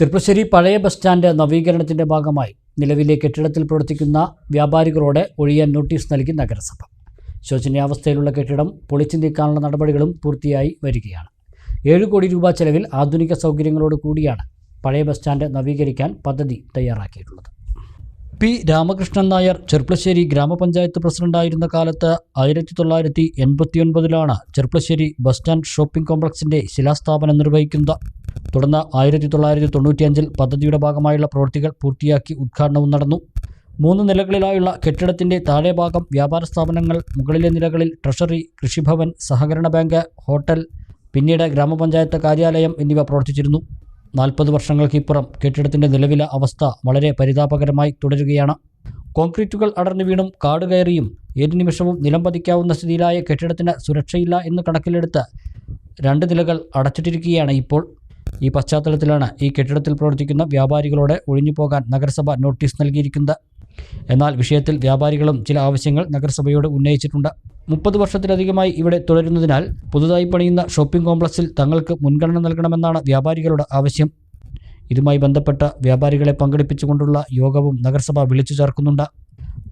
ചെർപ്പശ്ശേരി പഴയ bus stand നവീകരണത്തിന്റെ ഭാഗമായി നിലവിലെ കെട്ടിടത്തിൽ പ്രവർത്തിക്കുന്ന വ്യാപാരികളോട് ഒഴിയാൻ നോട്ടീസ് നൽകി നഗരസഭ. ശോചനീയാവസ്ഥയിലുള്ള കെട്ടിടം പൊളിച്ചു നീക്കാനുള്ള നടപടികളും പൂർത്തിയായി വരികയാണ്. ഏഴ് കോടി രൂപ ചെലവിൽ ആധുനിക സൗകര്യങ്ങളോട് കൂടിയാണ് പഴയ ബസ് സ്റ്റാൻഡ് നവീകരിക്കാൻ പദ്ധതി തയ്യാറാക്കിയിട്ടുള്ളത്. പി. രാമകൃഷ്ണൻ നായർ ചെർപ്പളശ്ശേരി ഗ്രാമപഞ്ചായത്ത് പ്രസിഡന്റായിരുന്ന കാലത്ത് ആയിരത്തി തൊള്ളായിരത്തി എൺപത്തിയൊൻപതിലാണ് ചെർപ്പളശ്ശേരി ബസ് സ്റ്റാൻഡ് ഷോപ്പിംഗ് കോംപ്ലക്സിന്റെ ശിലാസ്ഥാപനം നിർവഹിക്കുന്നത്. തുടർന്ന് ആയിരത്തി തൊള്ളായിരത്തി തൊണ്ണൂറ്റിയഞ്ചിൽ പദ്ധതിയുടെ ഭാഗമായുള്ള പ്രവൃത്തികൾ പൂർത്തിയാക്കി ഉദ്ഘാടനവും നടന്നു. മൂന്ന് നിലകളിലായുള്ള കെട്ടിടത്തിന്റെ താഴെ ഭാഗം വ്യാപാര സ്ഥാപനങ്ങൾ മുകളിലെ നിലകളിൽ ട്രഷറി കൃഷിഭവൻ സഹകരണ ബാങ്ക് ഹോട്ടൽ പിന്നീട് ഗ്രാമപഞ്ചായത്ത് കാര്യാലയം എന്നിവ പ്രവർത്തിച്ചിരുന്നു. നാൽപ്പത് വർഷങ്ങൾക്കിപ്പുറം കെട്ടിടത്തിന്റെ നിലവിലെ അവസ്ഥ വളരെ പരിതാപകരമായി തുടരുകയാണ്. കോൺക്രീറ്റുകൾ അടർന്നു വീണും കാട് കയറിയും ഏതു നിമിഷവും നിലം പതിക്കാവുന്ന സ്ഥിതിയിലായ കെട്ടിടത്തിന് സുരക്ഷയില്ല എന്ന് കണക്കിലെടുത്ത് രണ്ട് നിലകൾ അടച്ചിട്ടിരിക്കുകയാണ് ഇപ്പോൾ. ഈ പശ്ചാത്തലത്തിലാണ് ഈ കെട്ടിടത്തിൽ പ്രവർത്തിക്കുന്ന വ്യാപാരികളോട് ഒഴിഞ്ഞു പോകാൻ നഗരസഭ നോട്ടീസ് നൽകിയിരിക്കുന്നത്. എന്നാൽ വിഷയത്തിൽ വ്യാപാരികളും ചില ആവശ്യങ്ങൾ നഗരസഭയോട് ഉന്നയിച്ചിട്ടുണ്ട്. മുപ്പത് വർഷത്തിലധികമായി ഇവിടെ തുടരുന്നതിനാൽ പുതുതായി പണിയുന്ന ഷോപ്പിംഗ് കോംപ്ലക്സിൽ തങ്ങൾക്ക് മുൻഗണന നൽകണമെന്നാണ് വ്യാപാരികളുടെ ആവശ്യം. ഇതുമായി ബന്ധപ്പെട്ട വ്യാപാരികളെ പങ്കെടുപ്പിച്ചുകൊണ്ടുള്ള യോഗവും നഗരസഭ വിളിച്ചു ചേർക്കുന്നുണ്ട്.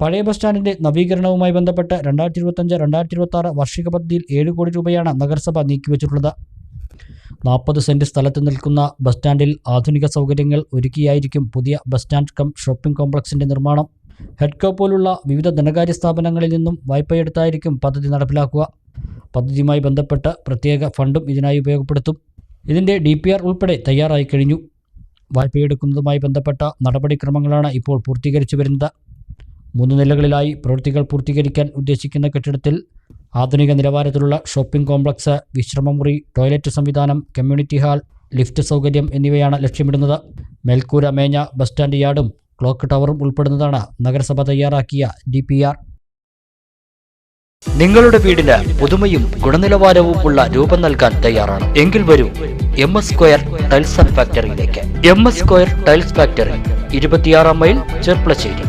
പഴയ ബസ് സ്റ്റാൻഡിന്റെ നവീകരണവുമായി ബന്ധപ്പെട്ട് രണ്ടായിരത്തി ഇരുപത്തഞ്ച് രണ്ടായിരത്തി ഇരുപത്തി ആറ് വാർഷിക പദ്ധതിയിൽ ഏഴ് കോടി രൂപയാണ് നഗരസഭ നീക്കിവച്ചിട്ടുള്ളത്. നാൽപ്പത് സെന്റ് സ്ഥലത്ത് നിൽക്കുന്ന ബസ് സ്റ്റാൻഡിൽ ആധുനിക സൗകര്യങ്ങൾ ഒരുക്കിയായിരിക്കും പുതിയ ബസ് സ്റ്റാൻഡ് കം ഷോപ്പിംഗ് കോംപ്ലക്സിന്റെ നിർമ്മാണം. ഹെഡ്കോ പോലുള്ള വിവിധ ധനകാര്യ സ്ഥാപനങ്ങളിൽ നിന്നും വായ്പയെടുത്തായിരിക്കും പദ്ധതി നടപ്പിലാക്കുക. പദ്ധതിയുമായി ബന്ധപ്പെട്ട് പ്രത്യേക ഫണ്ടും ഇതിനായി ഉപയോഗപ്പെടുത്തും. ഇതിന്റെ ഡി പി ആർ ഉൾപ്പെടെ തയ്യാറായി കഴിഞ്ഞു. വായ്പയെടുക്കുന്നതുമായി ബന്ധപ്പെട്ട നടപടിക്രമങ്ങളാണ് ഇപ്പോൾ പൂർത്തീകരിച്ചു വരുന്നത്. മൂന്ന് നിലകളിലായി പ്രവൃത്തികൾ പൂർത്തീകരിക്കാൻ ഉദ്ദേശിക്കുന്ന കെട്ടിടത്തിൽ ആധുനിക നിലവാരത്തിലുള്ള ഷോപ്പിംഗ് കോംപ്ലക്സ് വിശ്രമമുറി ടോയ്ലറ്റ് സംവിധാനം കമ്മ്യൂണിറ്റി ഹാൾ ലിഫ്റ്റ് സൗകര്യം എന്നിവയാണ് ലക്ഷ്യമിടുന്നത്. മേൽക്കൂര മേഞ്ഞ ബസ് സ്റ്റാൻഡ് യാർഡും ക്ലോക്ക് ടവറും ഉൾപ്പെടുന്നതാണ് നഗരസഭ തയ്യാറാക്കിയ ഡി പി ആർ നിങ്ങളുടെ വീടിന് പുതുമയും ഗുണനിലവാരവും ഉള്ള രൂപം നൽകാൻ തയ്യാറാണ്. എങ്കിൽ വരൂ M S square tiles and ഫാക്ടറിയിലേക്ക്. M S square tiles factory ഇരുപത്തിയാറാം മൈൽ ചെർപ്പളശ്ശേരി.